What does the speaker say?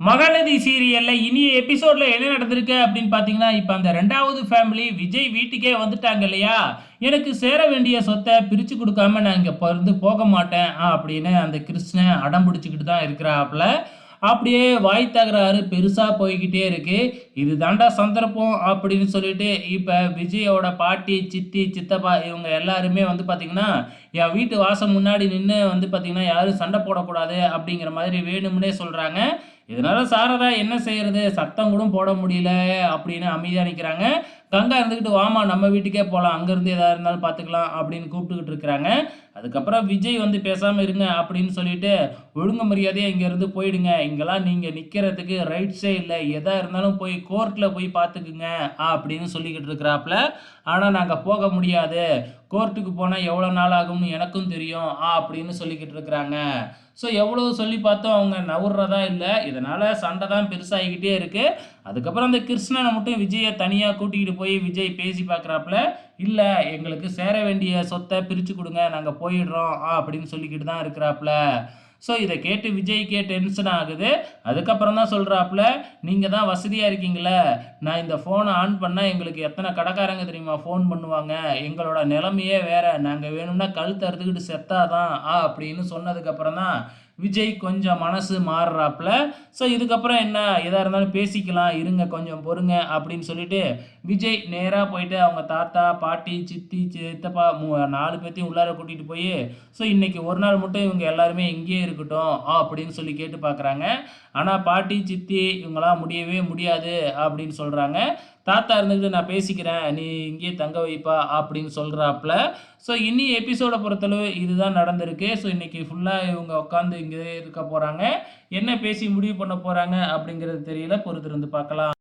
மகாநதி சீரியல்ல இனிய எபிசோட்ல என்ன நடந்திருக்கு அப்படின்னு பார்த்தீங்கன்னா இப்போ அந்த ரெண்டாவது ஃபேமிலி விஜய் வீட்டுக்கே வந்துட்டாங்க இல்லையா? எனக்கு சேர வேண்டிய சொத்தை பிரித்து கொடுக்காம நான் இங்கே பிறந்து போக மாட்டேன் அப்படின்னு அந்த கிருஷ்ணன் அடம் பிடிச்சிக்கிட்டு தான் இருக்கிறாப்புல. அப்படியே வாய் தகராறு பெருசாக போய்கிட்டே இருக்கு. இது தாண்டா சந்தர்ப்பம் அப்படின்னு சொல்லிட்டு இப்போ விஜயோட பாட்டி சித்தி சித்தப்பா இவங்க எல்லாருமே வந்து பார்த்திங்கன்னா என் வீட்டு வாசம் முன்னாடி நின்று வந்து பார்த்திங்கன்னா யாரும் சண்டை போடக்கூடாது அப்படிங்கிற மாதிரி வேணும்னே சொல்கிறாங்க இதனால சாரதா என்ன செய்யறது? சத்தம் கூட போட முடியல அப்படின்னு அமைதியாக நிற்கிறாங்க கங்கா இருந்துக்கிட்டு வாமா நம்ம வீட்டுக்கே போகலாம் அங்கேருந்து எதாக இருந்தாலும் பார்த்துக்கலாம் அப்படின்னு கூப்பிட்டுக்கிட்டு இருக்கிறாங்க. அதுக்கப்புறம் விஜய் வந்து பேசாமல் இருங்க அப்படின்னு சொல்லிட்டு ஒழுங்கு மரியாதையாக இங்கேருந்து போயிடுங்க. இங்கெல்லாம் நீங்கள் நிற்கிறதுக்கு ரைட்ஸே இல்லை. எதாக இருந்தாலும் போய் கோர்ட்டில் போய் பார்த்துக்குங்க அப்படின்னு சொல்லிக்கிட்டு இருக்கிறாப்புல. ஆனால் நாங்கள் போக முடியாது. கோர்ட்டுக்கு போனால் எவ்வளோ நாள் ஆகும்னு எனக்கும் தெரியும். ஆ அப்படின்னு சொல்லிக்கிட்டு இருக்கிறாங்க. ஸோ எவ்வளோ சொல்லி பார்த்தோம் அவங்க நவுறதா இல்லை. இதனால் சண்டை தான் பெருசாகிக்கிட்டே இருக்குது அதுக்கப்புறம் அந்த கிருஷ்ணனை மட்டும் விஜயை தனியாக கூட்டிக்கிட்டு போய் விஜய் பேசி பார்க்குறாப்புல இல்லை எங்களுக்கு சேர வேண்டிய சொத்தை பிரித்து கொடுங்க. நாங்கள் போயிடுறோம். ஆ அப்படின்னு சொல்லிக்கிட்டு தான் இருக்கிறாப்புல. ஸோ இதை கேட்டு விஜய்க்கே டென்ஷன் ஆகுது. அதுக்கப்புறம் தான் சொல்கிறாப்புல நீங்கள் தான் வசதியாக இருக்கீங்களே. நான் இந்த ஃபோனை ஆன் பண்ணால் எங்களுக்கு எத்தனை கடைக்காரங்க தெரியுமா ஃபோன் பண்ணுவாங்க? எங்களோட நிலைமையே வேறு. நாங்கள் வேணும்னா கழுத்து அறுத்துக்கிட்டு செத்தாதான். ஆ அப்படின்னு சொன்னதுக்கப்புறம் தான் விஜய் கொஞ்சம் மனசு மாறுறாப்புல. ஸோ இதுக்கப்புறம் என்ன? எதாக இருந்தாலும் பேசிக்கலாம். இருங்க கொஞ்சம் பொறுங்க அப்படின்னு சொல்லிட்டு விஜய் நேராக போயிட்டு அவங்க தாத்தா பாட்டி சித்தி சித்தப்பா மூ நாலு பேர்த்தையும் உள்ளார கூட்டிகிட்டு போய் ஸோ இன்றைக்கி ஒரு நாள் மட்டும் இவங்க எல்லாருமே இங்கேயே இருக்கட்டும் அப்படின்னு சொல்லி கேட்டு பார்க்குறாங்க ஆனால் பாட்டி சித்தி இவங்களாம் முடியவே முடியாது அப்படின்னு சொல்கிறாங்க தாத்தா இருந்துக்கிட்டு நான் பேசிக்கிறேன் நீ இங்கேயே தங்க வைப்பா அப்படின்னு சொல்கிறாப்புல ஸோ இனி எபிசோடை பொறுத்தளவு இதுதான் நடந்திருக்கு. ஸோ இன்றைக்கி ஃபுல்லாக இவங்க உட்காந்து இங்கே இருக்க போகிறாங்க என்ன பேசி முடிவு பண்ண போகிறாங்க அப்படிங்கிறது தெரியல. பொறுத்திருந்து பார்க்கலாம்.